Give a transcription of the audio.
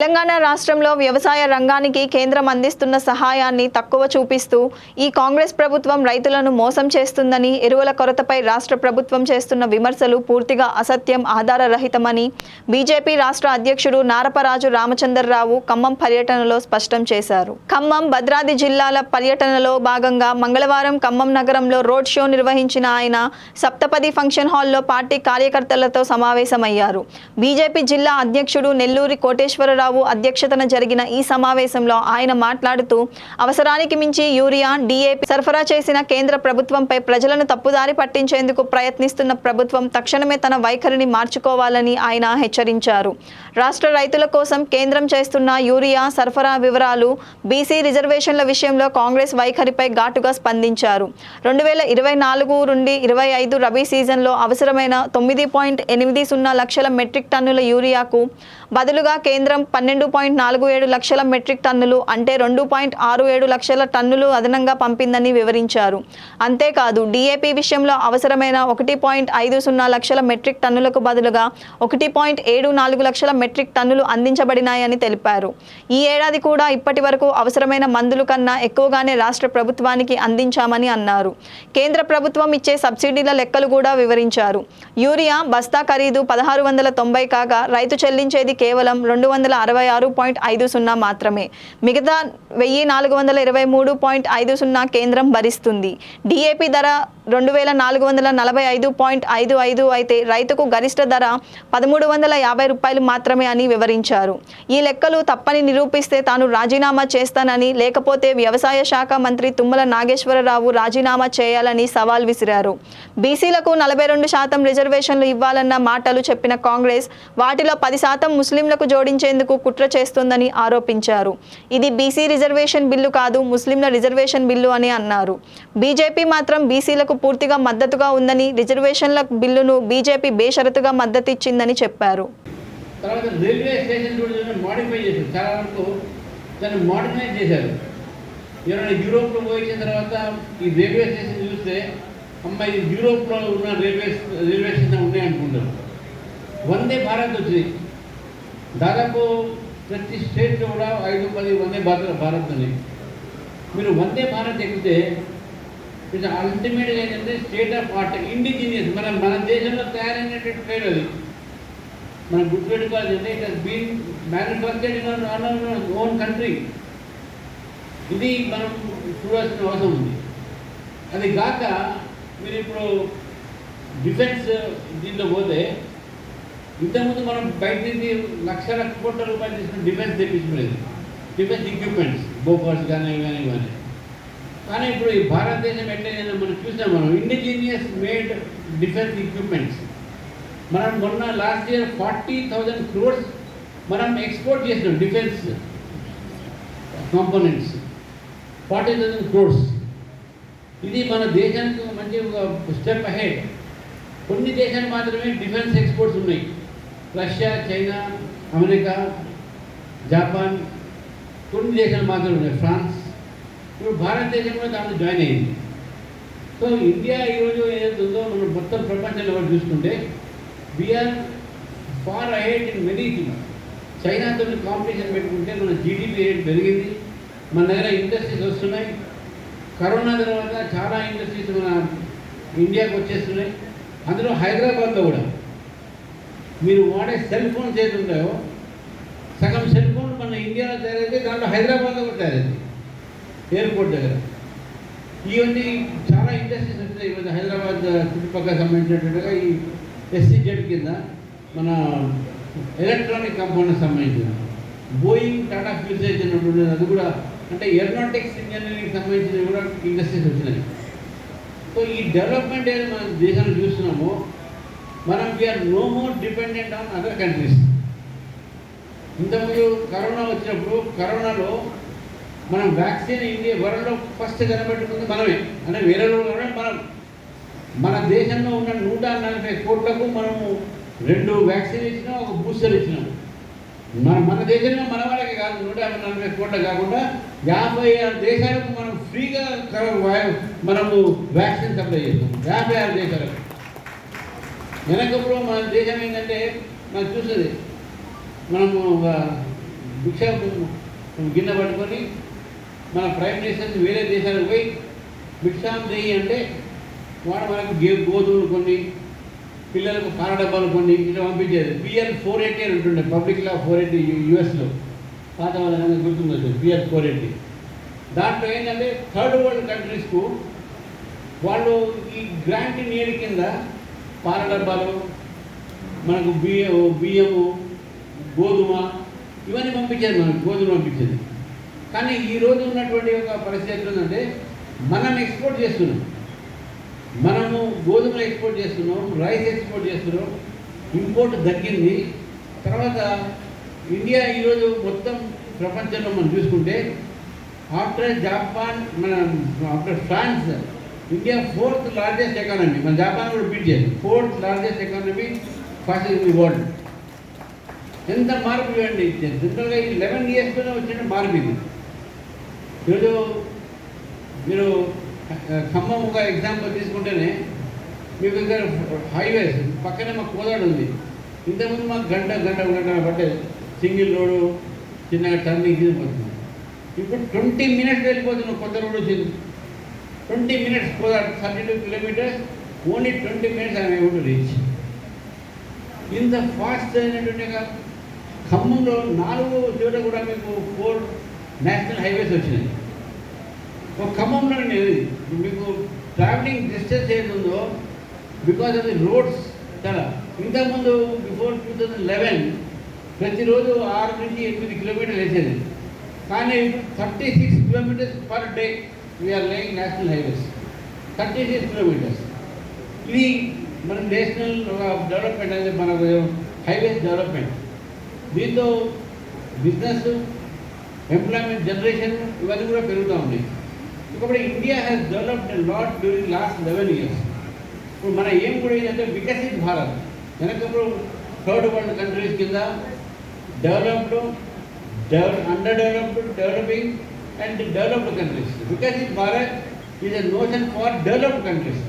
తెలంగాణ రాష్ట్రంలో వ్యవసాయ రంగానికి కేంద్రం అందిస్తున్న సహాయాన్ని తక్కువ చూపిస్తూ ఈ కాంగ్రెస్ ప్రభుత్వం రైతులను మోసం చేస్తుందని ఎరువుల కొరతపై రాష్ట్ర ప్రభుత్వం చేస్తున్న విమర్శలు పూర్తిగా అసత్యం ఆధారరహితమని బీజేపీ రాష్ట్ర అధ్యక్షుడు నారపరాజు రామచంద్రరావు ఖమ్మం పర్యటనలో స్పష్టం చేశారు. ఖమ్మం భద్రాద్రి జిల్లాల పర్యటనలో భాగంగా మంగళవారం ఖమ్మం నగరంలో రోడ్ షో నిర్వహించిన ఆయన సప్తపది ఫంక్షన్ హాల్లో పార్టీ కార్యకర్తలతో సమావేశమయ్యారు. బీజేపీ జిల్లా అధ్యక్షుడు నెల్లూరి కోటేశ్వరరావు అధ్యక్షతన జరిగిన ఈ సమావేశంలో ఆయన మాట్లాడుతూ అవసరానికి మించి యూరియా డిఏపి సరఫరా చేసిన కేంద్ర ప్రభుత్వంపై ప్రజలను తప్పుదారి పట్టించేందుకు ప్రయత్నిస్తున్న ప్రభుత్వం తక్షణమే తన వైఖరిని మార్చుకోవాలని ఆయన హెచ్చరించారు. రాష్ట్ర రైతుల కోసం కేంద్రం చేస్తున్న యూరియా సరఫరా వివరాలు బీసీ రిజర్వేషన్ల విషయంలో కాంగ్రెస్ వైఖరిపై ఘాటుగా స్పందించారు. రెండు వేల ఇరవై నాలుగు నుండి ఇరవై ఐదు రబీ సీజన్లో అవసరమైన తొమ్మిది పాయింట్ ఎనిమిది సున్నా లక్షల మెట్రిక్ టన్నుల యూరియాకు బదులుగా కేంద్రం పన్నెండు పాయింట్ నాలుగు ఏడు లక్షల మెట్రిక్ టన్నులు అంటే రెండు పాయింట్ ఆరు ఏడు లక్షల టన్నులు అదనంగా పంపిందని వివరించారు. అంతేకాదు డీఏపీ విషయంలో అవసరమైన ఒకటి పాయింట్ ఐదు సున్నా లక్షల మెట్రిక్ టన్నులకు బదులుగా ఒకటి పాయింట్ ఏడు నాలుగు లక్షల మెట్రిక్ టన్నులు అందించబడినాయని తెలిపారు. ఈ ఏడాది కూడా ఇప్పటి వరకు అవసరమైన మందులు కన్నా ఎక్కువగానే రాష్ట్ర ప్రభుత్వానికి అందించామని అన్నారు. కేంద్ర ప్రభుత్వం ఇచ్చే సబ్సిడీల లెక్కలు కూడా వివరించారు. యూరియా బస్తా ఖరీదు పదహారు వందల తొంభై కాగా రైతు చెల్లించేది కేవలం రెండు వందల అరవై ఆరు పాయింట్ ఐదు సున్నా మాత్రమే. మిగతా వెయ్యి నాలుగు వందల ఇరవై మూడు పాయింట్ ఐదు సున్నా కేంద్రం భరిస్తుంది. డిఏపి ధర రెండు వేల నాలుగు వందల నలభై ఐదు పాయింట్ ఐదు ఐదు అయితే రైతుకు గరిష్ట ధర పదమూడు వందల యాభై రూపాయలు మాత్రమే అని వివరించారు. ఈ లెక్కలు తప్పని నిరూపిస్తే తాను రాజీనామా చేస్తానని లేకపోతే వ్యవసాయ శాఖ మంత్రి తుమ్మల నాగేశ్వరరావు రాజీనామా చేయాలని సవాల్ విసిరారు. బీసీలకు నలభై రెండు శాతం రిజర్వేషన్లు ఇవ్వాలన్న మాటలు చెప్పిన కాంగ్రెస్ వాటిలో పది శాతం ముస్లింలకు జోడించేందుకు కుట్ర చేస్తుందని ఆరోపించారు. ఇది బీసీ రిజర్వేషన్ బిల్లు కాదు ముస్లింల రిజర్వేషన్ బిల్లు అని అన్నారు. బీజేపీ మాత్రం బీసీలకు పూర్తిగా మద్దతుగా ఉందని రిజర్వేషన్ల బిల్లును బీజేపీ బేషరతుగా మద్దతిచ్చిందని చెప్పారు. తర్వాత రైల్వే స్టేషన్ కూడా మాడిఫై చేశారు. చాలా వరకు దాన్ని చేశారు. ఎవరైనా యూరోప్లో పోయి తర్వాత ఈ రైల్వే స్టేషన్ చూస్తే అమ్మాయి ఇది యూరోప్లో ఉన్న రైల్వే రైల్వే స్టేషన్ ఉన్నాయి అనుకుంటారు. వందే భారత్ వచ్చింది. దాదాపు ప్రతి స్టేట్లో కూడా ఐదు పది వందే భారత్ భారత్ ఉన్నాయి మీరు వందే భారత్ ఎక్కితే ఇది అల్టిమేట్గా ఏంటంటే స్టేట్ ఆఫ్ ఆర్ట్ ఇండిజినియస్ మన మన దేశంలో తయారైనటువంటి ట్రైన్ అది. మనం గుర్తుపెట్టుకోవాలి అంటే it has been manufactured in our own country ఇది మనం చూడాల్సిన అవసరం ఉంది. అది కాక మీరు ఇప్పుడు డిఫెన్స్ దీంట్లో పోతే ఇంతకుముందు మనం బయట నుంచి లక్షల కోట్ల రూపాయలు తీసుకుని డిఫెన్స్ తెప్పించుకునేది డిఫెన్స్ ఎక్విప్మెంట్స్ బోఫర్స్ కానీ కానీ కానీ కానీ ఇప్పుడు ఈ భారతదేశం ఎట్లయినా మనం చూసాం మనం. ఇండిజీనియస్ మేడ్ డిఫెన్స్ ఎక్విప్మెంట్స్ మనం మొన్న last year forty thousand crores మనం ఎక్స్పోర్ట్ చేసినాం defence components forty thousand crores ఇది మన దేశానికి మంచి ఒక స్టెప్ అహెడ్ కొన్ని దేశాలు మాత్రమే డిఫెన్స్ ఎక్స్పోర్ట్స్ ఉన్నాయి. రష్యా చైనా అమెరికా జపాన్ కొన్ని దేశాలు మాత్రమే ఉన్నాయి. ఫ్రాన్స్ ఇప్పుడు భారతదేశంలో దాంట్లో జాయిన్ అయింది సో ఇండియా ఈరోజు ఏదైతే ఉందో మనం మొత్తం ప్రపంచంలో కూడా చూసుకుంటే we are far ahead in many things చైనాతో కాంపిటీషన్ పెట్టుకుంటే మన జీడిపి రేట్ పెరిగింది. మన దగ్గర ఇండస్ట్రీస్ వస్తున్నాయి. కరోనా తర్వాత చాలా ఇండస్ట్రీస్ మన ఇండియాకి వచ్చేస్తున్నాయి. అందులో హైదరాబాద్లో కూడా మీరు వాడే సెల్ ఫోన్స్ ఏది ఉంటాయో సగం సెల్ ఫోన్ మన ఇండియాలో తయారైతే దాంట్లో హైదరాబాద్లో కూడా తయారైంది. ఎయిర్పోర్ట్ దగ్గర. ఇవన్నీ చాలా ఇండస్ట్రీస్ వచ్చాయి ఇవన్నీ హైదరాబాద్ చుట్టుపక్కల సంబంధించినట్టుగా ఈ ఎస్సీజెడ్ కింద మన ఎలక్ట్రానిక్ కాంపౌండ్కి సంబంధించిన బోయింగ్ టాటా ఫ్యూసేజ్ ఉన్నటువంటి అది కూడా అంటే ఏరోనాటిక్స్ ఇంజనీరింగ్ సంబంధించినవి కూడా ఇండస్ట్రీస్ వచ్చినాయి. సో ఈ డెవలప్మెంట్ ఏది మన దేశంలో చూస్తున్నామో మనం we are no more dependent on other countries ఇంతకుముందు కరోనా వచ్చినప్పుడు కరోనాలో మనం వ్యాక్సిన్ ఇండియా వరల్డ్లో ఫస్ట్ కనబెట్టుకుంది మనమే. అంటే వేరే కూడా మనం. మన దేశంలో ఉన్న నూట నలభై కోట్లకు మనము రెండు వ్యాక్సిన్ ఇచ్చినాం ఒక బూస్టర్ ఇచ్చినాం. మన మన దేశంలో మన వాళ్ళకి కాదు నూట నలభై కోట్లు కాకుండా యాభై ఆరు దేశాలకు మనం ఫ్రీగా మనము వ్యాక్సిన్ సప్లై చేస్తాం. యాభై ఆరు దేశాలకు. వెనకప్పుడు మన దేశం ఏంటంటే మనం చూసేది మనము ఒక భిక్ష గిన్నె పట్టుకొని మన ప్రైమ్ మినిస్టర్ వేరే దేశాలకు పోయి భిక్షాం చేయి అంటే వాడు మనకు గే గోధుమలు కొన్ని పిల్లలకు కార డబ్బాలు కొన్ని ఇట్లా పంపించేది. పిఎల్ ఫోర్ ఎయిటీ అని ఉంటుండే పబ్లిక్ లా ఫోర్ ఎయిటీ యూఎస్లో పాత వాళ్ళ గుర్తుండొచ్చు పిఎల్ ఫోర్ ఎయిటీ. దాంట్లో ఏంటంటే థర్డ్ వరల్డ్ కంట్రీస్కు వాళ్ళు ఈ గ్రాంట్ నీడ్ కింద పాల డబ్బాలు మనకు బియ్య బియ్యము గోధుమ ఇవన్నీ పంపించేది మనకు గోధుమ పంపించేది. కానీ ఈ రోజు ఉన్నటువంటి ఒక పరిస్థితి ఎట్లుందంటే మనం ఎక్స్పోర్ట్ చేస్తున్నాం. మనము గోధుమలు ఎక్స్పోర్ట్ చేస్తున్నాం రైస్ ఎక్స్పోర్ట్ చేస్తున్నాం ఇంపోర్ట్ తగ్గింది. తర్వాత ఇండియా ఈరోజు మొత్తం ప్రపంచంలో మనం చూసుకుంటే ఆఫ్టర్ జపాన్ మన after France India fourth largest economy మన జపాన్ కూడా బీట్ చేయాలి fourth largest economy first in the world ఎంత మార్పు చూడండి జనరల్గా ఈ లెవెన్ ఇయర్స్లోనే వచ్చిన మార్పు ఇది. ఈరోజు మీరు ఖమ్మం ఒక ఎగ్జాంపుల్ తీసుకుంటేనే మీకు దగ్గర హైవేస్ పక్కనే మాకు కోదాడు ఉంది. ఇంతకుముందు మాకు గంట గంట గంట పట్టేది. సింగిల్ రోడ్డు చిన్నగా టర్నింగ్ పోతుంది ఇప్పుడు ట్వంటీ మినిట్స్ వెళ్ళిపోతున్నాం కొత్త రోడ్ వచ్చింది. Twenty minutes Kodad thirty two kilometres only twenty minutes I'm able to reach ఇంత ఫాస్ట్ అయినటువంటి ఖమ్మంలో నాలుగు చోట కూడా మీకు ఫోర్ నేషనల్ హైవేస్ వచ్చినాయి. ఒక ఖమ్మంలో మీకు ట్రావెలింగ్ డిస్టెన్స్ ఏది ఉందో బికాస్ ఆఫ్ ది రోడ్స్ చాలా ఇంతకుముందు బిఫోర్ టూ థౌజండ్ లెవెన్ ప్రతిరోజు ఆరు నుంచి ఎనిమిది కిలోమీటర్లు వేసేది. కానీ thirty six kilometres per day we are laying national highways thirty six kilometres ఇది మన నేషనల్ డెవలప్మెంట్ అనేది మన హైవేస్ డెవలప్మెంట్ దీంతో బిజినెస్ ఎంప్లాయ్మెంట్ జనరేషన్ ఇవన్నీ కూడా పెరుగుతూ ఉన్నాయి ఇంకొకటి India has developed lot during last eleven years ఇప్పుడు మన ఏం కూడా ఏంటంటే వికసిత్ భారత్. వెనకప్పుడు థర్డ్ వరల్డ్ కంట్రీస్ కింద developed develop under developed developing and developed countries Viksit Bharat is a notion for developed countries